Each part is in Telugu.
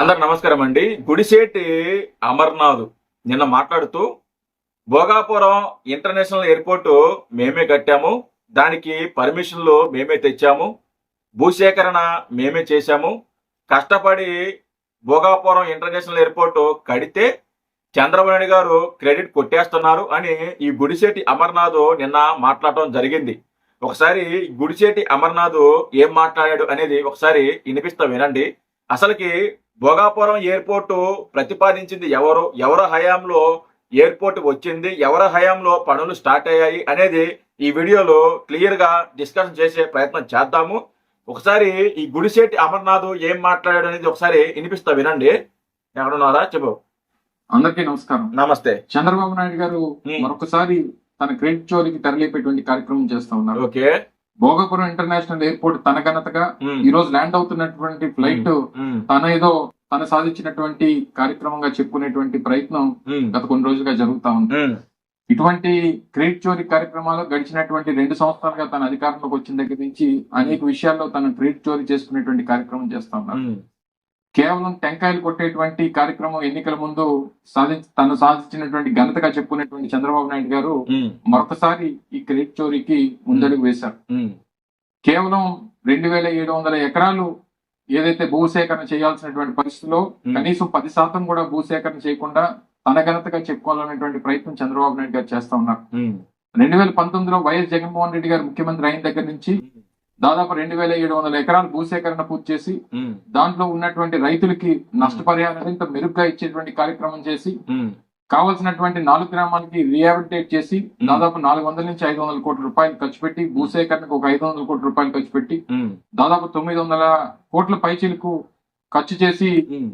అందరు నమస్కారం అండి. గుడిసేటి అమర్నాథ్ నిన్న మాట్లాడుతూ భోగాపురం ఇంటర్నేషనల్ ఎయిర్పోర్ట్ మేమే కట్టాము దానికి పర్మిషన్లు మేమే తెచ్చాము భూసేకరణ మేమే చేశాము. కష్టపడి భోగాపురం ఇంటర్నేషనల్ ఎయిర్పోర్ట్ కడితే చంద్రబాబు నాయుడు గారు క్రెడిట్ కొట్టేస్తున్నారు అని ఈ గుడిసేటి అమర్నాథ్ నిన్న మాట్లాడటం జరిగింది. ఒకసారి గుడిసేటి అమర్నాథ్ ఏం మాట్లాడాడు అనేది ఒకసారి వినిపిస్తా వినండి. అసలుకి భోగాపురం ఎయిర్పోర్టు ప్రతిపాదించింది ఎవరు? ఎవరి హయాంలో ఎయిర్పోర్ట్ వచ్చింది? ఎవరి హయాంలో పనులు స్టార్ట్ అయ్యాయి? అనేది ఈ వీడియోలో క్లియర్గా డిస్కషన్ చేసే ప్రయత్నం చేద్దాము. ఒకసారి ఈ గుడిసేటి అమర్నాథ్ ఏం మాట్లాడాడు అనేది ఒకసారి వినిపిస్తా వినండి. ఎక్కడున్నారా చెప్పు. అందరికీ నమస్కారం. నమస్తే. చంద్రబాబు నాయుడు గారు. మరొకసారి తన క్రెడిట్ చోరీకి తెరలేపేటువంటి కార్యక్రమం చేస్తా ఉన్నారు. ఓకే. భోగపురం ఇంటర్నేషనల్ ఎయిర్పోర్ట్ తన ఘనతగా ఈ రోజు ల్యాండ్ అవుతున్నటువంటి ఫ్లైట్ తన ఏదో తన సాధించినటువంటి కార్యక్రమంగా చెప్పుకునేటువంటి ప్రయత్నం గత కొన్ని రోజులుగా జరుగుతా ఉంది. ఇటువంటి క్రెడిట్ చోరీ కార్యక్రమాలు గడిచినటువంటి రెండు సంవత్సరాలుగా తన అధికారంలోకి వచ్చిన దగ్గర నుంచి అనేక విషయాల్లో తన క్రెడిట్ చోరీ చేసుకునేటువంటి కార్యక్రమం చేస్తా ఉన్నారు. కేవలం టెంకాయలు కొట్టేటువంటి కార్యక్రమం ఎన్నికల ముందు సాధించి తను సాధించినటువంటి ఘనతగా చెప్పుకునేటువంటి చంద్రబాబు నాయుడు గారు మరొకసారి ఈ క్రెడిట్ చోరీకి ముందడుగు వేశారు. కేవలం రెండు వేల ఏడు వందల ఎకరాలు ఏదైతే భూసేకరణ చేయాల్సినటువంటి పరిస్థితిలో. కనీసం పది శాతం కూడా భూసేకరణ చేయకుండా తన ఘనతగా చెప్పుకోవాలనేటువంటి ప్రయత్నం చంద్రబాబు నాయుడు గారు చేస్తా ఉన్నారు. రెండు వేల పంతొమ్మిదిలో వైఎస్ జగన్మోహన్ రెడ్డి గారు ముఖ్యమంత్రి అయిన దగ్గర నుంచి దాదాపు రెండు వేల ఏడు వందల ఎకరాలు భూసేకరణ పూర్తి చేసి దాంట్లో ఉన్నటువంటి రైతులకి నష్టపరిహారం ఇంత మెరుగ్గా ఇచ్చేటువంటి కార్యక్రమం చేసి కావాల్సినటువంటి నాలుగు గ్రామాలకి రీహాబిలిటేట్ చేసి దాదాపు నాలుగు వందల నుంచి ఐదు వందల కోట్ల రూపాయలు ఖర్చు పెట్టి భూసేకరణకు ఒక ఐదు వందల కోట్ల రూపాయలు ఖర్చు పెట్టి దాదాపు తొమ్మిది వందల కోట్ల పైచీలకు ఖర్చు చేసి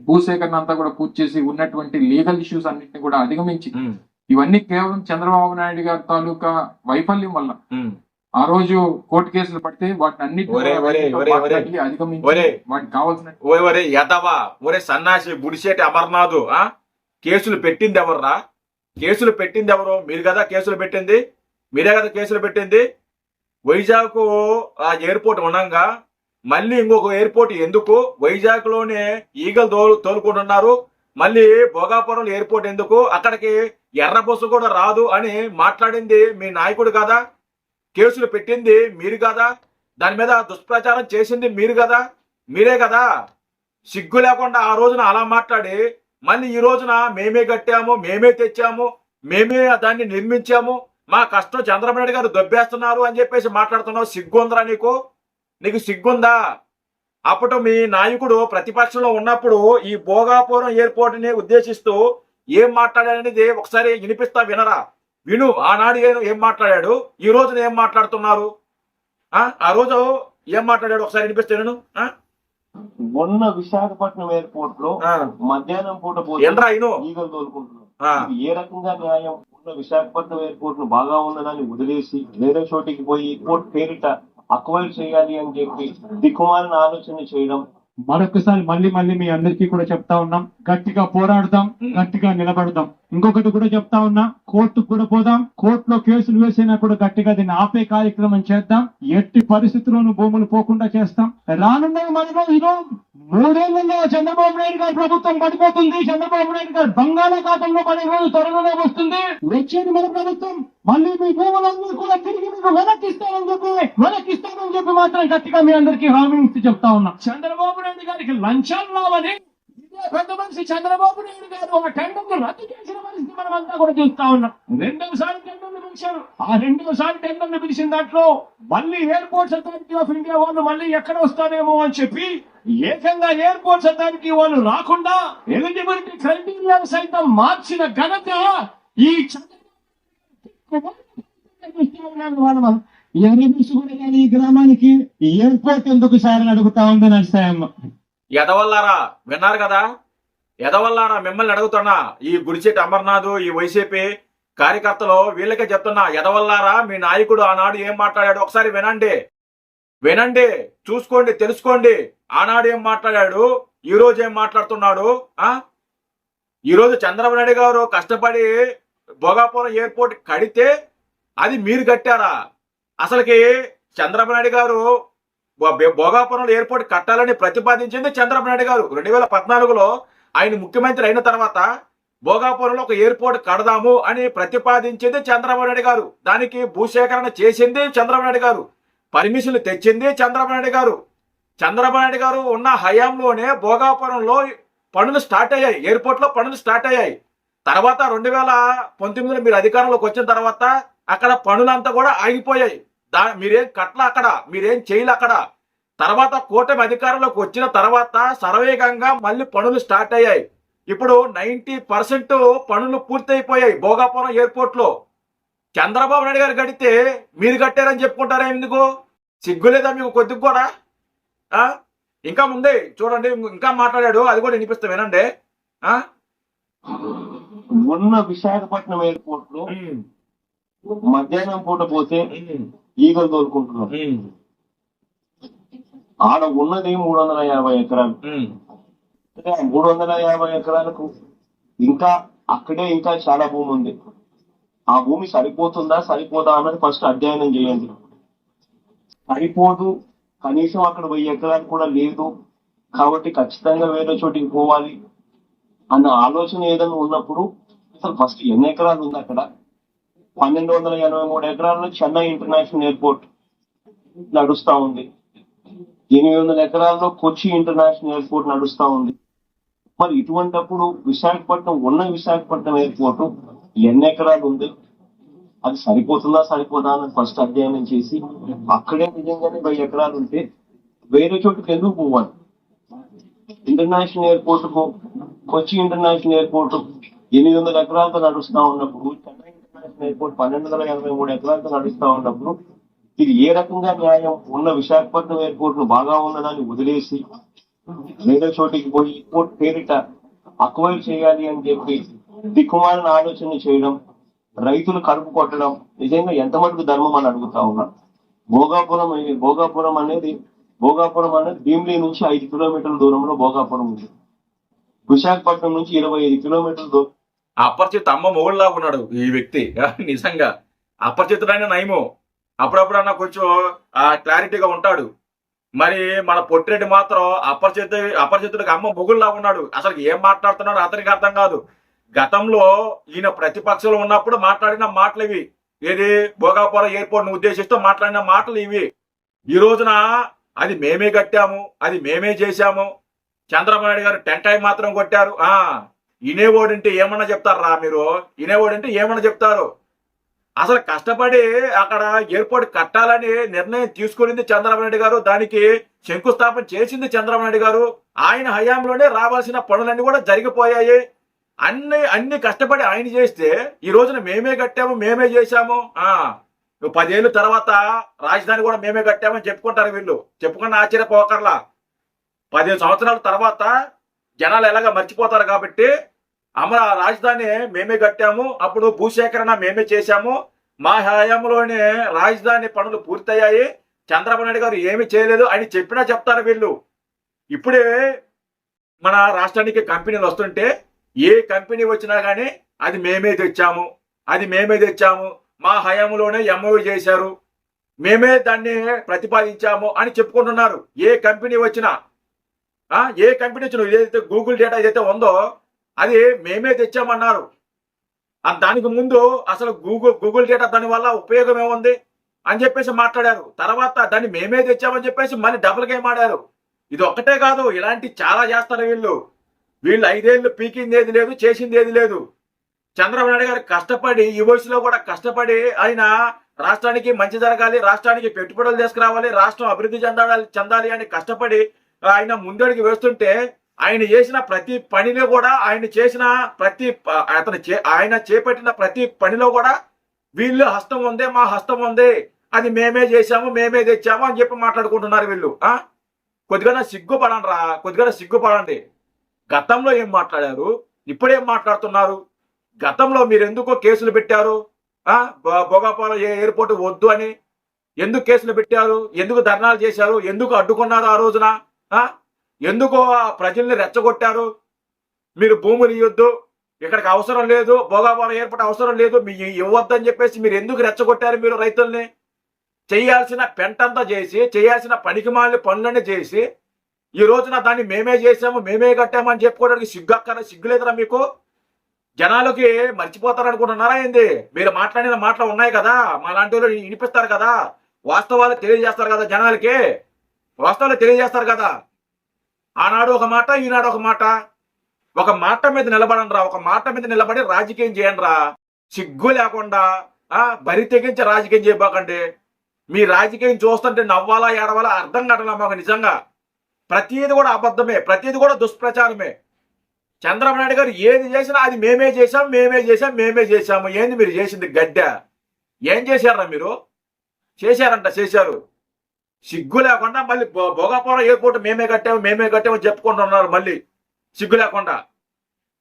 భూసేకరణ అంతా కూడా పూర్తి చేసి ఉన్నటువంటి లీగల్ ఇష్యూస్ అన్నింటిని కూడా అధిగమించి ఇవన్నీ కేవలం చంద్రబాబు నాయుడు గారి తాలూకా వైఫల్యం వల్ల. ఆ రోజు కోర్టు కేసులు పడితే వాటిని. మాట్లాడి అధిగమించి ఒరే. వాటికి కావాల్సిన ఓయ్ ఒరే యదవా ఒరే సన్నాసి గుడిసేటి అమర్నాథ్ ఆ? కేసులు పెట్టింది ఎవర్రా కేసులు పెట్టింది ఎవరు మీరు కదా కేసులు పెట్టింది? మీరే కదా కేసులు పెట్టింది? వైజాగ్ ఆ ఎయిర్పోర్ట్ ఉండగా. మళ్ళీ ఇంకొక ఎయిర్పోర్ట్ ఎందుకు? వైజాగ్లోనే ఈగలు తోలు తోలుకుంటున్నారు. మళ్ళీ భోగాపురం ఎయిర్పోర్ట్ ఎందుకు? అక్కడికి ఎర్ర బస్సు కూడా రాదు అని మాట్లాడింది మీ నాయకుడు కదా. కేసులు పెట్టింది మీరు కదా. దాని మీద దుష్ప్రచారం చేసింది మీరు కదా. మీరే కదా. సిగ్గు లేకుండా ఆ రోజున అలా మాట్లాడి మళ్ళీ ఈ రోజున మేమే కట్టాము మేమే తెచ్చాము మేమే దాన్ని నిర్మించాము. మా కష్టం చంద్రబాబు నాయుడు గారు దొబ్బేస్తున్నారు అని చెప్పేసి మాట్లాడుతున్నావు. సిగ్గుందరా నీకు? నీకు సిగ్గుందా? అప్పుడు మీ నాయకుడు ప్రతిపక్షంలో ఉన్నప్పుడు ఈ భోగాపురం ఎయిర్పోర్ట్ని ఉద్దేశిస్తూ ఏం మాట్లాడాలనేది ఒకసారి వినిపిస్తా వినరా? విను ఆనాడు ఏం- ఏం మాట్లాడాడు? ఈ రోజున ఏం మాట్లాడుతున్నారు? ఆ ఆ రోజు ఏం మాట్లాడాడు? ఒకసారి వినిపిస్తే నేను ఆ? మొన్న విశాఖపట్నం ఎయిర్పోర్ట్లో ఆ. మధ్యాహ్నం పూట ఇను? ఈగలు. ఇది ఏ రకంగా న్యాయం? ఉన్న విశాఖపట్నం ఎయిర్పోర్ట్ను బాగా ఉన్నదాన్ని వదిలేసి వేరే చోటికి పోయి ఎయిర్పోర్ట్ పేరిట అక్వైర్ చేయాలి అని చెప్పి దిక్కుమాలిన ఆలోచన చేయడం. మరొకసారి మళ్ళీ మళ్ళీ మీ అందరికీ కూడా చెప్తా ఉన్నాం. గట్టిగా పోరాడదాం గట్టిగా నిలబడదాం. ఇంకొకటి కూడా చెప్తా ఉన్నా కోర్టుకు కూడా పోదాం. కోర్టులో కేసులు వేసినా కూడా గట్టిగా దీన్ని ఆపే కార్యక్రమం చేద్దాం. ఎట్టి పరిస్థితుల్లోనూ భూములు పోకుండా చేస్తాం. రానున్న మనలో ఈరోజు మూడేళ్ళలో చంద్రబాబు నాయుడు గారి ప్రభుత్వం పడిపోతుంది. చంద్రబాబు నాయుడు గారు బంగాళాఖాతంలో పడే రోజు త్వరలోనే వస్తుంది. వచ్చేది మన ప్రభుత్వం. మళ్ళీ మీ భూములన్నీ కూడా తిరిగి మీకు వెనక్కిస్తానని చెప్పి వెనక్కిస్తానని చెప్పి మాత్రం గట్టిగా మీ అందరికీ హామీ ఇచ్చి చెప్తా ఉన్నా. చంద్రబాబు నాయుడు గారికి లంచాలు రావాలి. పెద్ద మనిషి చంద్రబాబు నాయుడు గారు ఒక టెండర్ రద్దు చేసిన పరిస్థితి మనం అంతా కూడా చూస్తా ఉన్నాం. రెండవసారి టెండర్లు పిలిచారు. ఆ రెండవసారి టెండర్లు పిలిచిన దాంట్లో మళ్ళీ ఎయిర్పోర్ట్స్ అథారిటీ ఆఫ్ ఇండియా వాళ్ళు మళ్ళీ ఎక్కడ వస్తారేమో అని చెప్పి ఏకంగా ఎయిర్పోర్ట్స్ అథారిటీ వాళ్ళు రాకుండా ఎలిజిబిలిటీ క్రైటీరియా సైతం మార్చిన ఘనత ఈ చంద్రబాబు ఎర్రబుస్ కూడా కానీ ఈ గ్రామానికి ఎయిర్పోర్ట్ ఎందుకు సార్ అడుగుతా ఉంది నడుస్తాయమ్మ ఎదవల్లారా? విన్నారు కదా? ఎదవల్లారా? మిమ్మల్ని అడుగుతున్నా ఈ గుడిచెట్టి అమర్నాథ్ ఈ వైసీపీ కార్యకర్తలు వీళ్ళకే చెప్తున్నా ఎదవల్లారా? మీ నాయకుడు ఆనాడు ఏం మాట్లాడాడు? ఒకసారి వినండి. వినండి. చూసుకోండి తెలుసుకోండి. ఆనాడు ఏం మాట్లాడాడు? ఈ రోజు ఏం మాట్లాడుతున్నాడు? ఆ? ఈరోజు చంద్రబాబు నాయుడు గారు కష్టపడి భోగాపురం ఎయిర్పోర్ట్ కడితే అది మీరు కట్టారా? అసలుకి చంద్రబాబు నాయుడు గారు భోగాపురంలో ఎయిర్పోర్ట్ కట్టాలని ప్రతిపాదించింది చంద్రబాబు నాయుడు గారు. రెండు వేల పద్నాలుగులో ఆయన ముఖ్యమంత్రి అయిన తర్వాత భోగాపురంలో ఒక ఎయిర్పోర్ట్ కడదాము అని ప్రతిపాదించింది చంద్రబాబు నాయుడు గారు. దానికి భూసేకరణ చేసింది చంద్రబాబు నాయుడు గారు. పర్మిషన్లు తెచ్చింది చంద్రబాబు నాయుడు గారు. చంద్రబాబు నాయుడు గారు ఉన్న హయాంలోనే భోగాపురంలో పనులు స్టార్ట్ అయ్యాయి. ఎయిర్పోర్ట్లో పనులు స్టార్ట్ అయ్యాయి. తర్వాత రెండు వేల పంతొమ్మిదిలో మీరు అధికారంలోకి వచ్చిన తర్వాత అక్కడ పనులంతా కూడా ఆగిపోయాయి. దా మీరేం కట్ల అక్కడ? మీరేం చేయలే అక్కడ? తర్వాత కూటమి అధికారంలోకి వచ్చిన తర్వాత సర్వేగంగా మళ్ళీ పనులు స్టార్ట్ అయ్యాయి. ఇప్పుడు నైంటీ పర్సెంట్ పనులు పూర్తయిపోయాయి భోగాపురం ఎయిర్పోర్ట్లో చంద్రబాబు నాయుడు గారు కడితే మీరు కట్టారని చెప్పుకుంటారా ఎందుకు? సిగ్గులేదా మీకు కొద్దిగా కూడా? ఆ? ఇంకా ముందే చూడండి ఇంకా మాట్లాడాడు అది కూడా వినిపిస్తా వినండి. ఆ? ఉన్న విశాఖపట్నం ఎయిర్పోర్ట్లో మధ్యాహ్నం పూట పోతే ఈగలు తోలుకుంటున్నారు. ఉమ్, ఆడ ఉన్నది మూడు వందల యాభై ఎకరాలు. మూడు వందల యాభై ఎకరాలకు ఇంకా అక్కడే ఇంకా చాలా భూమి ఉంది. ఆ భూమి సరిపోతుందా సరిపోదా అన్నది ఫస్ట్ అధ్యయనం చేయండి. సరిపోదు కనీసం అక్కడ వెయ్యి ఎకరాలు కూడా లేదు. కాబట్టి ఖచ్చితంగా వేరే చోటికి పోవాలి. అన్న ఆలోచన ఏదైనా ఉన్నప్పుడు అసలు ఫస్ట్ ఎన్ని ఎకరాలు ఉంది అక్కడ? పన్నెండు వందల ఎనభై మూడు ఎకరాల్లో చెన్నై ఇంటర్నేషనల్ ఎయిర్పోర్ట్ నడుస్తా ఉంది. ఎనిమిది వందల ఎకరాల్లో కొచ్చి ఇంటర్నేషనల్ ఎయిర్పోర్ట్ నడుస్తా ఉంది. మరి ఇటువంటప్పుడు విశాఖపట్నం ఉన్న విశాఖపట్నం ఎయిర్పోర్ట్ ఎన్ని ఎకరాలు ఉంది? అది సరిపోతుందా సరిపోదా అని ఫస్ట్ అధ్యయనం చేసి అక్కడే నిజంగానే వెయ్యి ఎకరాలు ఉంటే వేరే చోటుకి ఎందుకు పోవాలి? International airport Kochi international airport ఎనిమిది వందల ఎకరాలతో నడుస్తా ఉన్నప్పుడు చెన్నై ఎయిర్పోర్ట్ పన్నెండు వందల ఎనభై మూడు ఎకరాలతో నడుస్తా ఉన్నప్పుడు ఇది ఏ రకంగా న్యాయం? ఉన్న విశాఖపట్నం ఎయిర్పోర్ట్ను బాగా ఉన్నదాన్ని వదిలేసి వేరే చోటికి పోయి ఎయిర్పోర్ట్ పేరిట అక్వైర్ చేయాలి అని చెప్పి దిక్కుమాలిన ఆలోచన చేయడం రైతులు కడుపు కొట్టడం నిజంగా ఎంత మటుకు ధర్మం అని అడుగుతా ఉన్నా? భోగాపురం భోగాపురం అనేది భోగాపురం అనేది భీమిలీ నుంచి ఐదు కిలోమీటర్ల దూరంలో భోగాపురం ఉంది. విశాఖపట్నం నుంచి ఇరవై ఐదు కిలోమీటర్ల దూరం అపరిచిత అమ్మ మొగుడులాగా ఉన్నాడు ఈ వ్యక్తి. నిజంగా. అపరిచితుడైన నయము. అప్పుడప్పుడు కొంచెం ఆ క్లారిటీగా ఉంటాడు. మరి మన పొట్టిరెడ్డి మాత్రం అపరిచిత అపరిచితుడికి అమ్మ మొగుడులా ఉన్నాడు అసలు ఏం మాట్లాడుతున్నాడు అతనికి అర్థం కాదు. గతంలో ఈయన ప్రతిపక్షంలో ఉన్నప్పుడు మాట్లాడిన మాటలు ఇవి. ఏది? భోగాపురం ఎయిర్పోర్ట్ను ఉద్దేశిస్తూ మాట్లాడిన మాటలు ఇవి. ఈ రోజున అది మేమే కట్టాము అది మేమే చేశాము. చంద్రబాబు నాయుడు గారు టెంకాయ మాత్రం కొట్టారు. ఆ ఇనేవాడంటే ఏమన్నా చెప్తారా మీరు? ఇనేవాడంటే ఏమన్నా చెప్తారు? అసలు కష్టపడి అక్కడ ఎయిర్పోర్ట్ కట్టాలని నిర్ణయం తీసుకునింది చంద్రబాబు నాయుడు గారు దానికి శంకుస్థాపన చేసింది చంద్రబాబు నాయుడు గారు. ఆయన హయాంలోనే రావాల్సిన పనులన్నీ కూడా జరిగిపోయాయి. అన్ని అన్ని కష్టపడి ఆయన చేస్తే ఈ రోజున మేమే కట్టాము మేమే చేశాము. ఆ పదేళ్ళ తర్వాత రాజధాని కూడా మేమే కట్టామని చెప్పుకుంటారు వీళ్ళు. చెప్పుకున్న ఆశ్చర్యపోకర్లా. పదిహేను సంవత్సరాల తర్వాత జనాలు ఎలాగ మర్చిపోతారు కాబట్టి అమర రాజధాని మేమే కట్టాము అప్పుడు భూసేకరణ మేమే చేశాము. మా హయాంలోనే రాజధాని పనులు పూర్తయ్యాయి. చంద్రబాబు నాయుడు గారు ఏమి చేయలేదు. అని చెప్పినా చెప్తారు వీళ్ళు. ఇప్పుడే మన రాష్ట్రానికి కంపెనీలు వస్తుంటే ఏ కంపెనీ వచ్చినా కానీ అది మేమే తెచ్చాము. అది మేమే తెచ్చాము. మా హయాంలోనే ఎంఓవి చేశారు. మేమే దాన్ని ప్రతిపాదించాము అని చెప్పుకుంటున్నారు. ఏ కంపెనీ వచ్చినా ఏ కంపెనీ వచ్చినా ఏదైతే గూగుల్ డేటా ఏదైతే ఉందో అది మేమే తెచ్చామన్నారు. దానికి ముందు అసలు గూగుల్ గూగుల్ డేటా దాని వల్ల ఉపయోగం ఏముంది అని చెప్పేసి మాట్లాడారు. తర్వాత దాన్ని మేమే తెచ్చామని చెప్పేసి మళ్ళీ డబుల్ గేమ్ ఆడారు ఇది ఒక్కటే కాదు ఇలాంటి చాలా చేస్తారు వీళ్ళు. వీళ్ళు ఐదేళ్ళు పీకింది ఏది లేదు చేసింది ఏది లేదు. చంద్రబాబు నాయుడు గారు కష్టపడి ఈ వయసులో కూడా కష్టపడి ఆయన రాష్ట్రానికి మంచి జరగాలి రాష్ట్రానికి పెట్టుబడులు తీసుకురావాలి రాష్ట్రం అభివృద్ధి చెందాలి చెందాలి అని కష్టపడి ఆయన ముందడికి వేస్తుంటే ఆయన చేసిన ప్రతి పనిలో కూడా ఆయన చేసిన ప్రతి అతను చే ఆయన చేపట్టిన ప్రతి పనిలో కూడా వీళ్ళు హస్తం ఉంది మా హస్తం ఉంది అది మేమే చేశాము మేమే తెచ్చాము అని చెప్పి మాట్లాడుకుంటున్నారు వీళ్ళు. ఆ? కొద్దిగా సిగ్గుపడండి రా కొద్దిగా సిగ్గుపడండి. గతంలో ఏం మాట్లాడారు? ఇప్పుడేం మాట్లాడుతున్నారు? గతంలో మీరు ఎందుకో కేసులు పెట్టారు? ఆ? భోగాపురం ఎయిర్పోర్ట్ వద్దు అని ఎందుకు కేసులు పెట్టారు? ఎందుకు ధర్నాలు చేశారు? ఎందుకు అడ్డుకున్నారు ఆ రోజున? ఎందుకు ఆ ప్రజల్ని రెచ్చగొట్టారు? మీరు భూములు ఇవ్వద్దు ఇక్కడికి అవసరం లేదు భోగాపురం ఏర్పడే అవసరం లేదు మీ ఇవ్వద్దని చెప్పేసి మీరు ఎందుకు రెచ్చగొట్టారు మీరు రైతుల్ని? చేయాల్సిన పెంటంతా చేసి చేయాల్సిన పనికిమాలిన పనులన్నీ చేసి ఈ రోజున దాన్ని మేమే చేసాము మేమే కట్టామని చెప్పుకోవడానికి సిగ్గక్కన సిగ్గులేదురా మీకు? జనాలకి మర్చిపోతారు అనుకుంటున్నారా ఏంది? మీరు మాట్లాడిన మాటలు ఉన్నాయి కదా మా లాంటి వాళ్ళు వినిపిస్తారు కదా వాస్తవాలు తెలియజేస్తారు కదా జనాలకి? వాస్తవాలు తెలియజేస్తారు కదా. ఆనాడు ఒక మాట ఈనాడు ఒక మాట. ఒక మాట మీద నిలబడండి రా ఒక మాట మీద నిలబడి రాజకీయం చేయండి రా సిగ్గు లేకుండా ఆ బరి తెగించి రాజకీయం చేయబాకండి. మీ రాజకీయం చూస్తుంటే నవ్వాలా ఏడవాలా అర్థం కావట్లా మాకు నిజంగా. ప్రతిది కూడా అబద్ధమే ప్రతిది కూడా దుష్ప్రచారమే. చంద్రబాబు నాయుడు గారు ఏది చేసినా అది మేమే చేసాం మేమే చేసాం మేమే చేసాము ఏంది మీరు చేసింది గడ్డ? ఏం చేశారా మీరు? చేశారంట చేశారు. సిగ్గు లేకుండా మళ్ళీ భోగాపురం ఎయిర్పోర్ట్ మేమే కట్టాము మేమే కట్టాము చెప్పుకుంటున్నారు మళ్ళీ. సిగ్గు లేకుండా.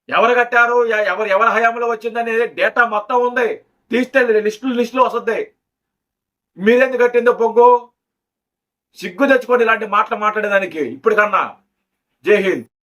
ఎవరు కట్టారు? ఎవరు ఎవరి హయాంలో వచ్చిందనేది డేటా మొత్తం ఉంది. తీస్తే లిస్టులు లిస్టులు వస్తుంది. మీరెందుకు కట్టిందో పొగ్గు? సిగ్గు తెచ్చుకోండి ఇలాంటి మాటలు మాట్లాడేదానికి ఇప్పటికన్నా. జై హింద్.